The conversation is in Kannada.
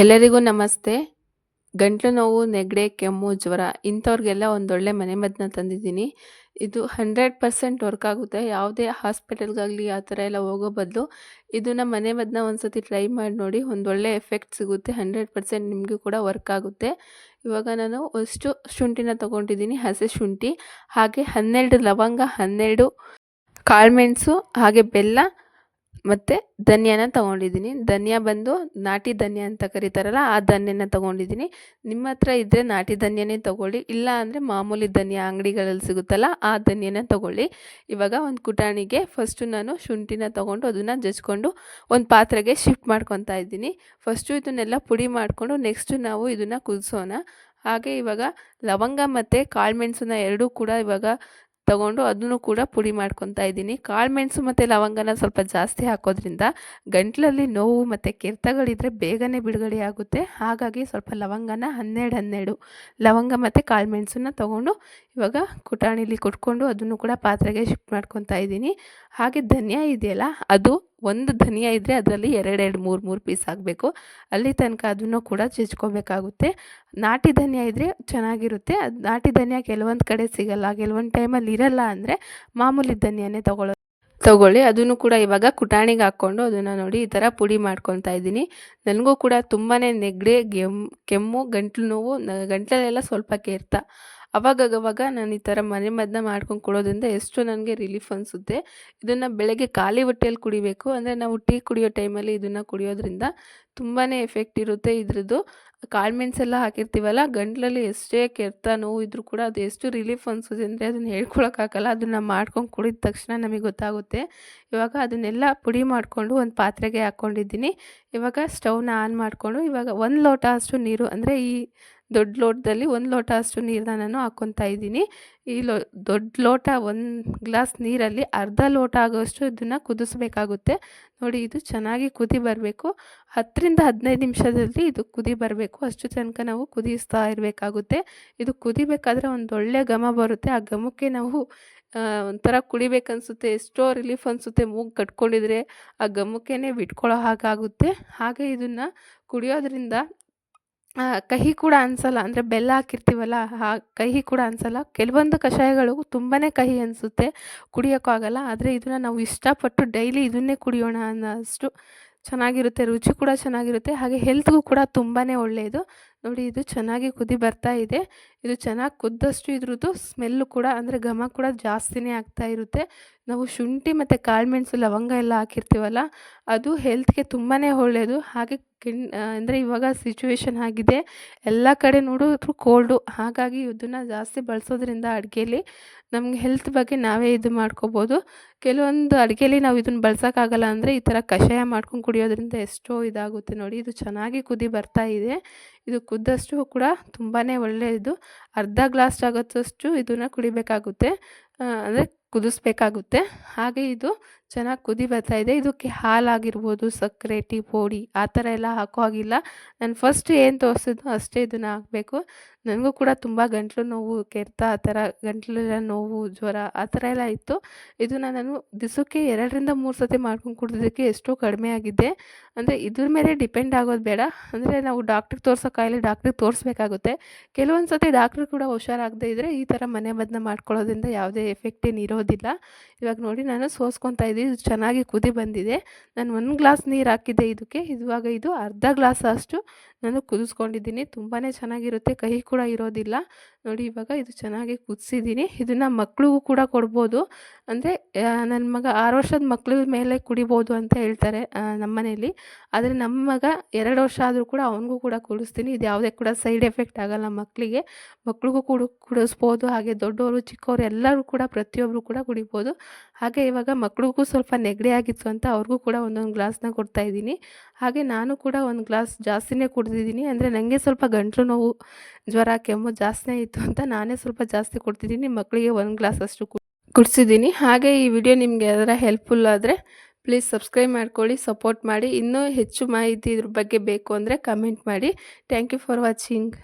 ಎಲ್ಲರಿಗೂ ನಮಸ್ತೆ. ಗಂಟ್ಲು ನೋವು, ನೆಗಡೆ, ಕೆಮ್ಮು, ಜ್ವರ ಇಂಥವ್ರಿಗೆಲ್ಲ ಒಂದೊಳ್ಳೆ ಮನೆಮದ್ದನ್ನ ತಂದಿದ್ದೀನಿ. ಇದು ಹಂಡ್ರೆಡ್ ಪರ್ಸೆಂಟ್ ವರ್ಕ್ ಆಗುತ್ತೆ. ಯಾವುದೇ ಹಾಸ್ಪಿಟಲ್ಗಾಗಲಿ ಆ ಥರ ಎಲ್ಲ ಹೋಗೋ ಬದಲು ಇದನ್ನು ಮನೆಮದ್ದನ್ನ ಒಂದ್ಸತಿ ಟ್ರೈ ಮಾಡಿ ನೋಡಿ ಒಂದೊಳ್ಳೆ ಎಫೆಕ್ಟ್ ಸಿಗುತ್ತೆ. ಹಂಡ್ರೆಡ್ ಪರ್ಸೆಂಟ್ ನಿಮಗೂ ಕೂಡ ವರ್ಕ್ ಆಗುತ್ತೆ. ಇವಾಗ ನಾನು ಅಷ್ಟು ಶುಂಠಿನ ತೊಗೊಂಡಿದ್ದೀನಿ, ಹಸಿ ಶುಂಠಿ, ಹಾಗೆ ಹನ್ನೆರಡು ಲವಂಗ, ಹನ್ನೆರಡು ಕಾಳುಮೆಣಸು, ಹಾಗೆ ಬೆಲ್ಲ ಮತ್ತು ಧನಿಯಾನ ತೊಗೊಂಡಿದ್ದೀನಿ. ಧನಿಯಾ ಬಂದು ನಾಟಿ ಧನಿಯಾ ಅಂತ ಕರೀತಾರಲ್ಲ, ಆ ಧನಿಯಾನ ತೊಗೊಂಡಿದ್ದೀನಿ. ನಿಮ್ಮ ಹತ್ರ ಇದ್ದರೆ ನಾಟಿ ಧನಿಯಾನೇ ತೊಗೊಳ್ಳಿ. ಇಲ್ಲ ಅಂದರೆ ಮಾಮೂಲಿ ಧನಿಯಾ ಅಂಗಡಿಗಳಲ್ಲಿ ಸಿಗುತ್ತಲ್ಲ, ಆ ಧನಿಯಾನ ತೊಗೊಳ್ಳಿ. ಇವಾಗ ಒಂದು ಕುಟಾಣಿಗೆ ಫಸ್ಟು ನಾನು ಶುಂಠಿನ ತೊಗೊಂಡು ಅದನ್ನು ಜಜ್ಕೊಂಡು ಒಂದು ಪಾತ್ರೆಗೆ ಶಿಫ್ಟ್ ಮಾಡ್ಕೊತಾ ಇದ್ದೀನಿ. ಫಸ್ಟು ಇದನ್ನೆಲ್ಲ ಪುಡಿ ಮಾಡಿಕೊಂಡು ನೆಕ್ಸ್ಟು ನಾವು ಇದನ್ನು ಕುದಿಸೋಣ. ಹಾಗೆ ಇವಾಗ ಲವಂಗ ಮತ್ತು ಕಾಳುಮೆಣಸನ್ನ ಎರಡೂ ಕೂಡ ಇವಾಗ ತಗೊಂಡು ಅದನ್ನು ಕೂಡ ಪುಡಿ ಮಾಡ್ಕೊತಾ ಇದ್ದೀನಿ. ಕಾಳುಮೆಣಸು ಮತ್ತು ಲವಂಗನ ಸ್ವಲ್ಪ ಜಾಸ್ತಿ ಹಾಕೋದ್ರಿಂದ ಗಂಟ್ಲಲ್ಲಿ ನೋವು ಮತ್ತು ಕೆರೆತಗಳಿದ್ರೆ ಬೇಗನೆ ಬಿಡುಗಡೆ ಆಗುತ್ತೆ. ಹಾಗಾಗಿ ಸ್ವಲ್ಪ ಲವಂಗನ ಹನ್ನೆರಡು ಹನ್ನೆರಡು ಲವಂಗ ಮತ್ತು ಕಾಳುಮೆಣಸನ್ನ ತೊಗೊಂಡು ಇವಾಗ ಕುಟಾಣಿಲಿ ಕುಟ್ಕೊಂಡು ಅದನ್ನು ಕೂಡ ಪಾತ್ರೆಗೆ ಶಿಫ್ಟ್ ಮಾಡ್ಕೊತಾ ಇದ್ದೀನಿ. ಹಾಗೆ ಧನಿಯಾ ಇದೆಯಲ್ಲ, ಅದು ಒಂದು ಧನಿಯಾ ಇದ್ದರೆ ಅದರಲ್ಲಿ ಎರಡೆರಡು ಮೂರು ಮೂರು ಪೀಸ್ ಆಗಬೇಕು ಅಲ್ಲಿ ತನಕ ಅದನ್ನು ಕೂಡ ಜಜ್ಕೋಬೇಕಾಗುತ್ತೆ ನಾಟಿ ಧನಿಯಾ ಇದ್ದರೆ ಚೆನ್ನಾಗಿರುತ್ತೆ. ಅದು ನಾಟಿ ಧನಿಯಾ ಕೆಲವೊಂದು ಕಡೆ ಸಿಗಲ್ಲ. ಕೆಲವೊಂದು ಟೈಮಲ್ಲಿ ಇರಲ್ಲ ಅಂದರೆ ಮಾಮೂಲಿ ಧನಿಯಾನೇ ತೊಗೊಳ್ಳೋದು ತಗೊಳ್ಳಿ. ಅದನ್ನು ಕೂಡ ಇವಾಗ ಕುಟಾಣಿಗೆ ಹಾಕ್ಕೊಂಡು ಅದನ್ನು ನೋಡಿ ಈ ಥರ ಪುಡಿ ಮಾಡ್ಕೊತಾ ಇದ್ದೀನಿ. ನನಗೂ ಕೂಡ ತುಂಬಾ ನೆಗಡಿ, ಗೆಮ್, ಕೆಮ್ಮು, ಗಂಟ್ಲು ನೋವು ಗಂಟ್ಲಲ್ಲೆಲ್ಲ ಸ್ವಲ್ಪ ಕೇರ್ತಾ. ಅವಾಗವಾಗ ನಾನು ಈ ಥರ ಮನೆ ಮದ್ದನ್ನ ಮಾಡ್ಕೊಂಡು ಕೊಡೋದ್ರಿಂದ ಎಷ್ಟು ನನಗೆ ರಿಲೀಫ್ ಅನಿಸುತ್ತೆ. ಇದನ್ನು ಬೆಳಗ್ಗೆ ಖಾಲಿ ಹೊಟ್ಟೆಯಲ್ಲಿ ಕುಡಿಬೇಕು. ಅಂದರೆ ನಾವು ಟೀ ಕುಡಿಯೋ ಟೈಮಲ್ಲಿ ಇದನ್ನು ಕುಡಿಯೋದ್ರಿಂದ ತುಂಬಾ ಎಫೆಕ್ಟ್ ಇರುತ್ತೆ ಇದ್ರದ್ದು. ಕಾಳುಮೆಣ್ಸೆಲ್ಲ ಹಾಕಿರ್ತೀವಲ್ಲ, ಗಂಟ್ಲಲ್ಲಿ ಎಷ್ಟೇ ಕೆರೆತ ನೋವು ಇದ್ದರೂ ಕೂಡ ಅದು ಎಷ್ಟು ರಿಲೀಫ್ ಅನಿಸುತ್ತೆ ಅಂದರೆ ಅದನ್ನು ಹೇಳ್ಕೊಳಕ್ಕಾಗಲ್ಲ ಅದನ್ನು ಮಾಡ್ಕೊಂಡು ಕುಡಿದ ತಕ್ಷಣ ನಮಗೆ ಗೊತ್ತಾಗುತ್ತೆ. ಇವಾಗ ಅದನ್ನೆಲ್ಲ ಪುಡಿ ಮಾಡಿಕೊಂಡು ಒಂದು ಪಾತ್ರೆಗೆ ಹಾಕ್ಕೊಂಡಿದ್ದೀನಿ ಇವಾಗ ಸ್ಟವ್ನ ಆನ್ ಮಾಡಿಕೊಂಡು ಇವಾಗ ಒಂದು ಲೋಟ ಅಷ್ಟು ನೀರು ಅಂದರೆ ಈ ದೊಡ್ಡ ಲೋಟದಲ್ಲಿ ಒಂದು ಲೋಟ ಅಷ್ಟು ನೀರನ್ನ ನಾನು ಹಾಕ್ಕೊತಾ ಇದ್ದೀನಿ. ಈ ಲೋ, ದೊಡ್ಡ ಲೋಟ ಒಂದು ಗ್ಲಾಸ್ ನೀರಲ್ಲಿ ಅರ್ಧ ಲೋಟ ಆಗೋಷ್ಟು ಇದನ್ನು ಕುದಿಸ್ಬೇಕಾಗುತ್ತೆ. ನೋಡಿ, ಇದು ಚೆನ್ನಾಗಿ ಕುದಿ ಬರಬೇಕು. ಹತ್ತರಿಂದ ಹದಿನೈದು ನಿಮಿಷದಲ್ಲಿ ಇದು ಕುದಿ ಬರಬೇಕು. ಅಷ್ಟು ತನಕ ನಾವು ಕುದಿಸ್ತಾ ಇರಬೇಕಾಗುತ್ತೆ. ಇದು ಕುದಿಬೇಕಾದ್ರೆ ಒಂದು ಒಳ್ಳೆ ಘಮ ಬರುತ್ತೆ. ಆ ಘಮಕ್ಕೆ ನಾವು ಒಂಥರ ಕುಡಿಬೇಕನ್ಸುತ್ತೆ. ಎಷ್ಟೋ ರಿಲೀಫ್ ಅನಿಸುತ್ತೆ ಮೂಗು ಕಟ್ಕೊಂಡಿದ್ರೆ. ಆ ಘಮಕ್ಕೇ ಬಿಟ್ಕೊಳ್ಳೋ ಹಾಗಾಗುತ್ತೆ. ಹಾಗೆ ಇದನ್ನು ಕುಡಿಯೋದ್ರಿಂದ ಕಹಿ ಕೂಡ ಅನ್ಸಲ್ಲ. ಅಂದರೆ ಬೆಲ್ಲ ಹಾಕಿರ್ತೀವಲ್ಲ, ಆ ಕಹಿ ಕೂಡ ಅನ್ಸಲ್ಲ. ಕೆಲವೊಂದು ಕಷಾಯಗಳು ತುಂಬಾ ಕಹಿ ಅನಿಸುತ್ತೆ, ಕುಡಿಯೋಕ್ಕೂ ಆಗಲ್ಲ. ಆದರೆ ಇದನ್ನು ನಾವು ಇಷ್ಟಪಟ್ಟು ಡೈಲಿ ಇದನ್ನೇ ಕುಡಿಯೋಣ ಅನ್ನೋ ಅಷ್ಟು ಚೆನ್ನಾಗಿರುತ್ತೆ, ರುಚಿ ಕೂಡ ಚೆನ್ನಾಗಿರುತ್ತೆ. ಹಾಗೆ ಹೆಲ್ತ್ಗೂ ಕೂಡ ತುಂಬಾ ಒಳ್ಳೆಯದು ನೋಡಿ ಇದು ಚೆನ್ನಾಗಿ ಕುದಿ ಬರ್ತಾ ಇದೆ. ಇದು ಚೆನ್ನಾಗಿ ಕುದ್ದಷ್ಟು ಇದ್ರದ್ದು ಸ್ಮೆಲ್ಲು ಕೂಡ ಅಂದರೆ ಘಮ ಕೂಡ ಜಾಸ್ತಿನೇ ಆಗ್ತಾ ಇರುತ್ತೆ. ನಾವು ಶುಂಠಿ ಮತ್ತು ಕಾಳುಮೆಣಸು ಲವಂಗ ಎಲ್ಲ ಹಾಕಿರ್ತೀವಲ್ಲ, ಅದು ಹೆಲ್ತ್ಗೆ ತುಂಬಾ ಒಳ್ಳೆಯದು ಹಾಗೆ ಕಿಣ್ ಅಂದರೆ ಇವಾಗ ಸಿಚುವೇಶನ್ ಆಗಿದೆ. ಎಲ್ಲ ಕಡೆ ನೋಡಿದ್ರು ಕೋಲ್ಡು ಹಾಗಾಗಿ ಇದನ್ನು ಜಾಸ್ತಿ ಬಳಸೋದ್ರಿಂದ ಅಡುಗೆಲಿ ನಮಗೆ ಹೆಲ್ತ್ ಬಗ್ಗೆ ನಾವೇ ಇದು ಮಾಡ್ಕೋಬೋದು. ಕೆಲವೊಂದು ಅಡುಗೆಲಿ ನಾವು ಇದನ್ನು ಬಳಸೋಕ್ಕಾಗಲ್ಲ ಅಂದರೆ ಈ ಥರ ಕಷಾಯ ಮಾಡ್ಕೊಂಡು ಕುಡಿಯೋದ್ರಿಂದ ಎಷ್ಟೋ ಇದಾಗುತ್ತೆ ನೋಡಿ. ಇದು ಚೆನ್ನಾಗಿ ಕುದಿ ಬರ್ತಾ ಇದೆ. ಇದು ಕುದ್ದಷ್ಟು ಕೂಡ ತುಂಬಾ ಒಳ್ಳೆಯದು. ಅರ್ಧ ಗ್ಲಾಸ್ ಆಗೋದಷ್ಟು ಇದನ್ನು ಕುಡಿಬೇಕಾಗುತ್ತೆ. ಅಂದರೆ ಕುದಿಸ್ಬೇಕಾಗುತ್ತೆ. ಹಾಗೆ ಇದು ಚೆನ್ನಾಗಿ ಕುದಿ ಬರ್ತಾ ಇದೆ. ಇದಕ್ಕೆ ಹಾಲಾಗಿರ್ಬೋದು, ಸಕ್ಕರೆ, ಟೀ, ಪೋಡಿ ಆ ಥರ ಎಲ್ಲ ಹಾಕೋ ಹಾಗಿಲ್ಲ. ನಾನು ಫಸ್ಟ್ ಏನು ತೋರಿಸಿದ್ನೋ ಅಷ್ಟೇ ಇದನ್ನು ಹಾಕಬೇಕು. ನನಗೂ ಕೂಡ ತುಂಬ ಗಂಟಲು ನೋವು, ಕೆರೆತ ಆ ಥರ, ಗಂಟಲೆಲ್ಲ ನೋವು, ಜ್ವರ ಆ ಥರ ಎಲ್ಲ ಇತ್ತು. ಇದನ್ನು ನಾನು ದಿವಸಕ್ಕೆ ಎರಡರಿಂದ ಮೂರು ಸತಿ ಮಾಡ್ಕೊಂಡು ಕುಡಿದಿದ್ದಕ್ಕೆ ಎಷ್ಟೋ ಕಡಿಮೆ ಆಗಿದೆ. ಅಂದರೆ ಇದ್ರ ಮೇಲೆ ಡಿಪೆಂಡ್ ಆಗೋದು ಬೇಡ. ಅಂದರೆ ನಾವು ಡಾಕ್ಟ್ರಿಗೆ ತೋರಿಸೋ ಕಾಯಿಲೆ ಡಾಕ್ಟ್ರಿಗೆ ತೋರಿಸ್ಬೇಕಾಗುತ್ತೆ. ಕೆಲವೊಂದು ಸತಿ ಡಾಕ್ಟ್ರು ಕೂಡ ಹುಷಾರಾಗದೇ ಇದ್ದರೆ ಈ ಥರ ಮನೆ ಮದ್ದನ್ನ ಮಾಡ್ಕೊಳ್ಳೋದ್ರಿಂದ ಯಾವುದೇ ಎಫೆಕ್ಟ್ ಏನು ಇರೋದಿಲ್ಲ. ಇವಾಗ ನೋಡಿ ನಾನು ಸೋಸ್ಕೊತಾ ಇದ್ದೀನಿ. ಇದು ಚೆನ್ನಾಗಿ ಕುದಿ ಬಂದಿದೆ. ನಾನು ಒಂದು ಗ್ಲಾಸ್ ನೀರು ಹಾಕಿದ್ದೆ ಇದಕ್ಕೆ. ಇವಾಗ ಇದು ಅರ್ಧ ಗ್ಲಾಸ್ ಅಷ್ಟು ನಾನು ಕುದಿಸ್ಕೊಂಡಿದ್ದೀನಿ. ತುಂಬಾ ಚೆನ್ನಾಗಿರುತ್ತೆ. ಕಹಿ ಕೂಡ ಇರೋದಿಲ್ಲ. ನೋಡಿ ಇವಾಗ ಇದು ಚೆನ್ನಾಗಿ ಕುದಿಸಿದ್ದೀನಿ. ಇದನ್ನು ಮಕ್ಳಿಗೂ ಕೂಡ ಕೊಡ್ಬೋದು. ಅಂದರೆ ನನ್ನ ಮಗ ಆರು ವರ್ಷದ ಮಕ್ಳ ಮೇಲೆ ಕುಡಿಬೋದು ಅಂತ ಹೇಳ್ತಾರೆ ನಮ್ಮ ಮನೆಯಲ್ಲಿ ಆದರೆ ನಮ್ಮ ಮಗ ಎರಡು ವರ್ಷ ಆದರೂ ಕೂಡ ಅವನಿಗೂ ಕೂಡ ಕುಡಿಸ್ತೀನಿ. ಇದು ಯಾವುದೇ ಕೂಡ ಸೈಡ್ ಎಫೆಕ್ಟ್ ಆಗೋಲ್ಲ ಮಕ್ಕಳಿಗೆ ಮಕ್ಳಿಗೂ ಕೂಡ ಕುಡಿಸ್ಬೋದು. ಹಾಗೆ ದೊಡ್ಡವರು ಚಿಕ್ಕವರು ಎಲ್ಲರೂ ಕೂಡ ಪ್ರತಿಯೊಬ್ಬರು ಕೂಡ ಕುಡಿಬೋದು. ಹಾಗೆ ಇವಾಗ ಮಕ್ಳಿಗೂ ಸ್ವಲ್ಪ ನೆಗಡಿ ಆಗಿತ್ತು ಅಂತ ಅವ್ರಿಗೂ ಕೂಡ ಒಂದೊಂದು ಗ್ಲಾಸ್ನ ಕೊಡ್ತಾಯಿದ್ದೀನಿ ಹಾಗೆ ನಾನು ಕೂಡ ಒಂದು ಗ್ಲಾಸ್ ಜಾಸ್ತಿನೇ ಕುಡ್ದಿದ್ದೀನಿ. ಅಂದರೆ ನನಗೆ ಸ್ವಲ್ಪ ಗಂಟಲು ನೋವು, ಜ್ವರ, ಕೆಮ್ಮು ಜಾಸ್ತಿನೇ ಇತ್ತು ಅಂತ ನಾನೇ ಸ್ವಲ್ಪ ಜಾಸ್ತಿ ಕೊಡ್ತಿದ್ದೀನಿ. ಮಕ್ಕಳಿಗೆ ಒಂದು ಗ್ಲಾಸ್ ಅಷ್ಟು ಕುಡಿಸಿದ್ದೀನಿ. ಹಾಗೆ ಈ ವಿಡಿಯೋ ನಿಮಗೆ ಅದರ ಹೆಲ್ಪ್ಫುಲ್ ಆದರೆ ಪ್ಲೀಸ್ ಸಬ್ಸ್ಕ್ರೈಬ್ ಮಾಡ್ಕೊಳ್ಳಿ, ಸಪೋರ್ಟ್ ಮಾಡಿ. ಇನ್ನೂ ಹೆಚ್ಚು ಮಾಹಿತಿ ಇದ್ರ ಬಗ್ಗೆ ಬೇಕು ಅಂದರೆ ಕಮೆಂಟ್ ಮಾಡಿ. Thank you for watching.